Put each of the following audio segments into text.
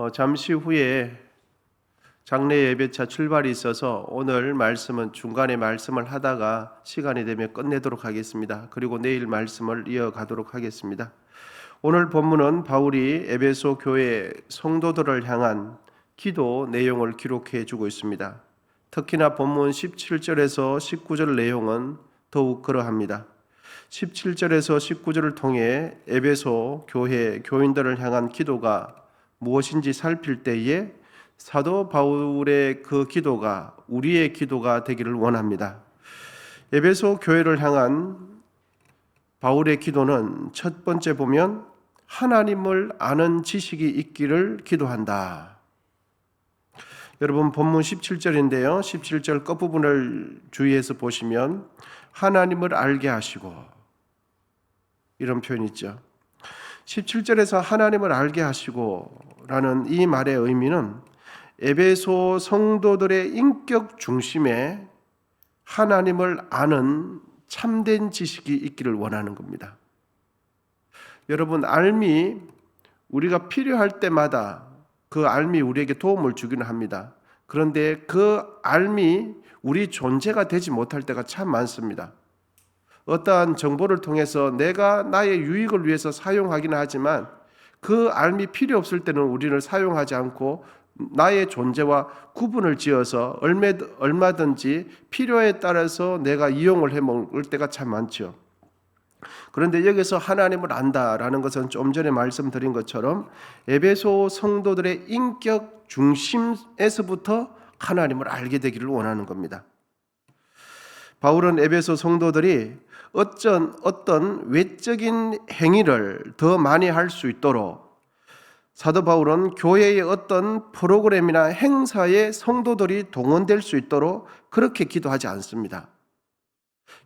어, 잠시 후에 장례 예배차 출발이 있어서 오늘 말씀은 중간에 말씀을 하다가 시간이 되면 끝내도록 하겠습니다. 그리고 내일 말씀을 이어가도록 하겠습니다. 오늘 본문은 바울이 에베소 교회 성도들을 향한 기도 내용을 기록해 주고 있습니다. 특히나 본문 17절에서 19절 내용은 더욱 그러합니다. 17절에서 19절을 통해 에베소 교회 교인들을 향한 기도가 무엇인지 살필 때에 사도 바울의 그 기도가 우리의 기도가 되기를 원합니다. 에베소 교회를 향한 바울의 기도는 첫 번째 보면 하나님을 아는 지식이 있기를 기도한다. 여러분 본문 17절인데요. 17절 끝부분을 주의해서 보시면 하나님을 알게 하시고 이런 표현이 있죠. 17절에서 하나님을 알게 하시고라는 이 말의 의미는 에베소 성도들의 인격 중심에 하나님을 아는 참된 지식이 있기를 원하는 겁니다. 여러분 알미 우리가 필요할 때마다 그 알미 우리에게 도움을 주기는 합니다. 그런데 그 알미 우리 존재가 되지 못할 때가 참 많습니다. 어떠한 정보를 통해서 내가 나의 유익을 위해서 사용하기는 하지만 그 알미 필요 없을 때는 우리는 사용하지 않고 나의 존재와 구분을 지어서 얼마든지 필요에 따라서 내가 이용을 해 먹을 때가 참 많죠. 그런데 여기서 하나님을 안다라는 것은 좀 전에 말씀드린 것처럼 에베소 성도들의 인격 중심에서부터 하나님을 알게 되기를 원하는 겁니다. 바울은 에베소 성도들이 어쩐 어떤 외적인 행위를 더 많이 할 수 있도록 사도 바울은 교회의 어떤 프로그램이나 행사에 성도들이 동원될 수 있도록 그렇게 기도하지 않습니다.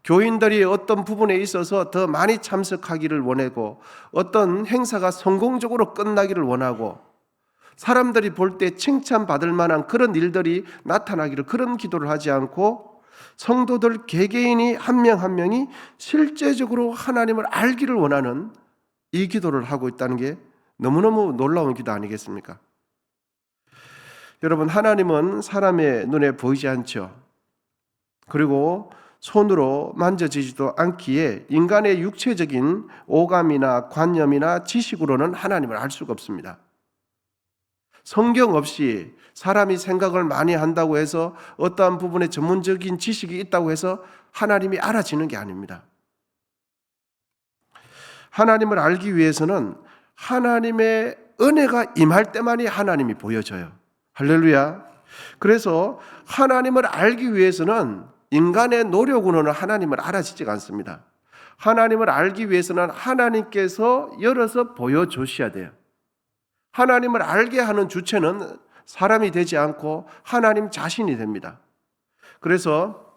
교인들이 어떤 부분에 있어서 더 많이 참석하기를 원하고 어떤 행사가 성공적으로 끝나기를 원하고 사람들이 볼 때 칭찬받을 만한 그런 일들이 나타나기를 그런 기도를 하지 않고 성도들 개개인이 한 명 한 명이 실제적으로 하나님을 알기를 원하는 이 기도를 하고 있다는 게 너무너무 놀라운 기도 아니겠습니까? 여러분, 하나님은 사람의 눈에 보이지 않죠. 그리고 손으로 만져지지도 않기에 인간의 육체적인 오감이나 관념이나 지식으로는 하나님을 알 수가 없습니다. 성경 없이 사람이 생각을 많이 한다고 해서 어떠한 부분에 전문적인 지식이 있다고 해서 하나님이 알아지는 게 아닙니다. 하나님을 알기 위해서는 하나님의 은혜가 임할 때만이 하나님이 보여져요. 할렐루야. 그래서 하나님을 알기 위해서는 인간의 노력으로는 하나님을 알아지지가 않습니다. 하나님을 알기 위해서는 하나님께서 열어서 보여주셔야 돼요. 하나님을 알게 하는 주체는 사람이 되지 않고 하나님 자신이 됩니다. 그래서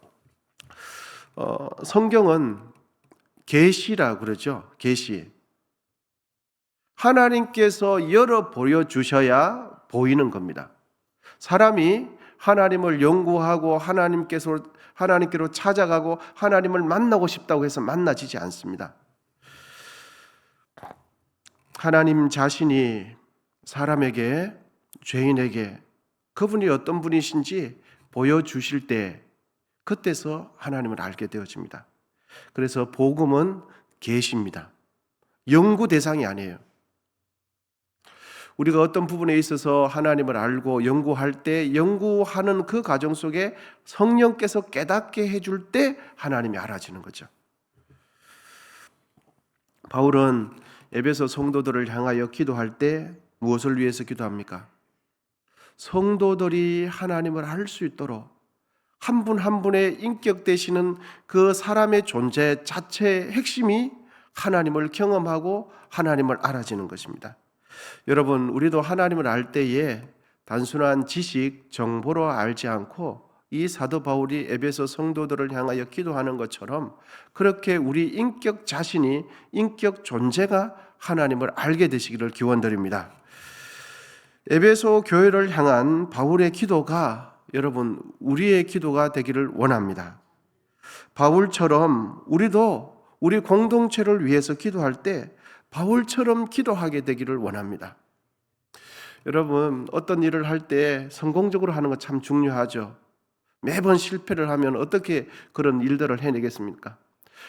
어, 성경은 계시라 그러죠. 계시. 하나님께서 열어 보여 주셔야 보이는 겁니다. 사람이 하나님을 연구하고 하나님께서 하나님께로 찾아가고 하나님을 만나고 싶다고 해서 만나지지 않습니다. 하나님 자신이 사람에게 죄인에게 그분이 어떤 분이신지 보여주실 때 그때서 하나님을 알게 되어집니다. 그래서 복음은 계시입니다. 연구 대상이 아니에요. 우리가 어떤 부분에 있어서 하나님을 알고 연구할 때 연구하는 그 과정 속에 성령께서 깨닫게 해줄 때 하나님이 알아지는 거죠. 바울은 에베소 성도들을 향하여 기도할 때 무엇을 위해서 기도합니까? 성도들이 하나님을 알 수 있도록 한분한 분의 인격 되시는 그 사람의 존재 자체의 핵심이 하나님을 경험하고 하나님을 알아지는 것입니다. 여러분, 우리도 하나님을 알 때에 단순한 지식, 정보로 알지 않고 이 사도 바울이 에베소 성도들을 향하여 기도하는 것처럼 그렇게 우리 인격 자신이 인격 존재가 하나님을 알게 되시기를 기원드립니다. 에베소 교회를 향한 바울의 기도가 여러분 우리의 기도가 되기를 원합니다. 바울처럼 우리도 우리 공동체를 위해서 기도할 때 바울처럼 기도하게 되기를 원합니다. 여러분 어떤 일을 할 때 성공적으로 하는 것 참 중요하죠. 매번 실패를 하면 어떻게 그런 일들을 해내겠습니까?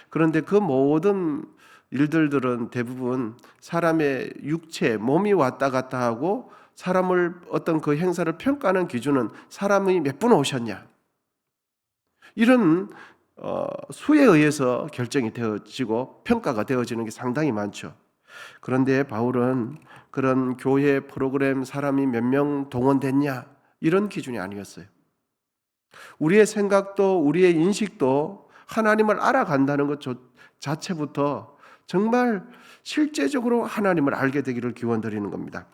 그런데 그 모든 일들들은 대부분 사람의 육체, 몸이 왔다 갔다 하고 사람을 어떤 그 행사를 평가하는 기준은 사람이 몇 분 오셨냐. 이런 어, 수에 의해서 결정이 되어지고 평가가 되어지는 게 상당히 많죠. 그런데 바울은 그런 교회 프로그램 사람이 몇 명 동원됐냐 이런 기준이 아니었어요. 우리의 생각도 우리의 인식도 하나님을 알아간다는 것 자체부터 정말 실제적으로 하나님을 알게 되기를 기원 드리는 겁니다.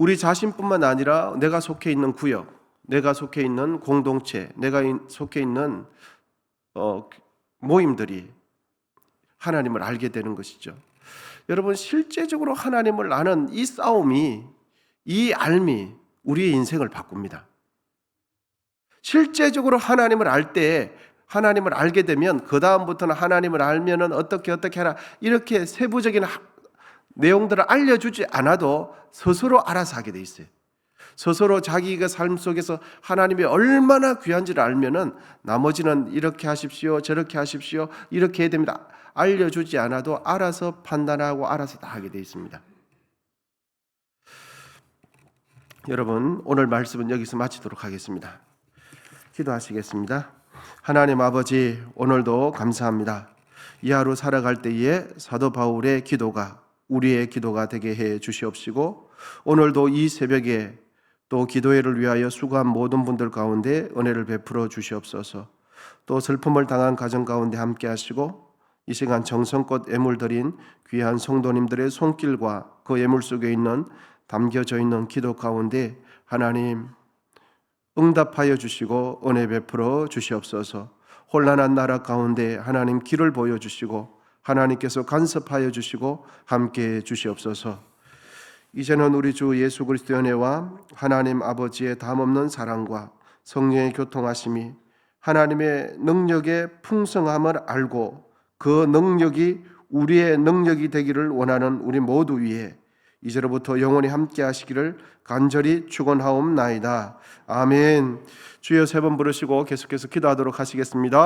우리 자신뿐만 아니라 내가 속해 있는 구역, 내가 속해 있는 공동체, 내가 속해 있는 어, 모임들이 하나님을 알게 되는 것이죠. 여러분 실제적으로 하나님을 아는 이 싸움이 이 알미 우리의 인생을 바꿉니다. 실제적으로 하나님을 알 때 하나님을 알게 되면 그 다음부터는 하나님을 알면은 어떻게 어떻게 하라 이렇게 세부적인 하, 내용들을 알려주지 않아도 스스로 알아서 하게 돼 있어요. 스스로 자기가 삶 속에서 하나님이 얼마나 귀한지를 알면은 나머지는 이렇게 하십시오, 저렇게 하십시오, 이렇게 해야 됩니다. 알려주지 않아도 알아서 판단하고 알아서 다 하게 돼 있습니다. 여러분 오늘 말씀은 여기서 마치도록 하겠습니다. 기도하시겠습니다. 하나님 아버지 오늘도 감사합니다. 이 하루 살아갈 때에 사도 바울의 기도가 우리의 기도가 되게 해 주시옵시고 오늘도 이 새벽에 또 기도회를 위하여 수고한 모든 분들 가운데 은혜를 베풀어 주시옵소서. 또 슬픔을 당한 가정 가운데 함께 하시고 이 시간 정성껏 드린 귀한 성도님들의 손길과 그 예물 속에 있는 담겨져 있는 기도 가운데 하나님 응답하여 주시고 은혜 베풀어 주시옵소서. 혼란한 나라 가운데 하나님 길을 보여 주시고 하나님께서 간섭하여 주시고 함께 주시옵소서. 이제는 우리 주 예수 그리스도의 은혜와 하나님 아버지의 담없는 사랑과 성령의 교통하심이 하나님의 능력의 풍성함을 알고 그 능력이 우리의 능력이 되기를 원하는 우리 모두 위에 이제로부터 영원히 함께 하시기를 간절히 축원하옵나이다. 아멘. 주여 세 번 부르시고 계속해서 기도하도록 하시겠습니다.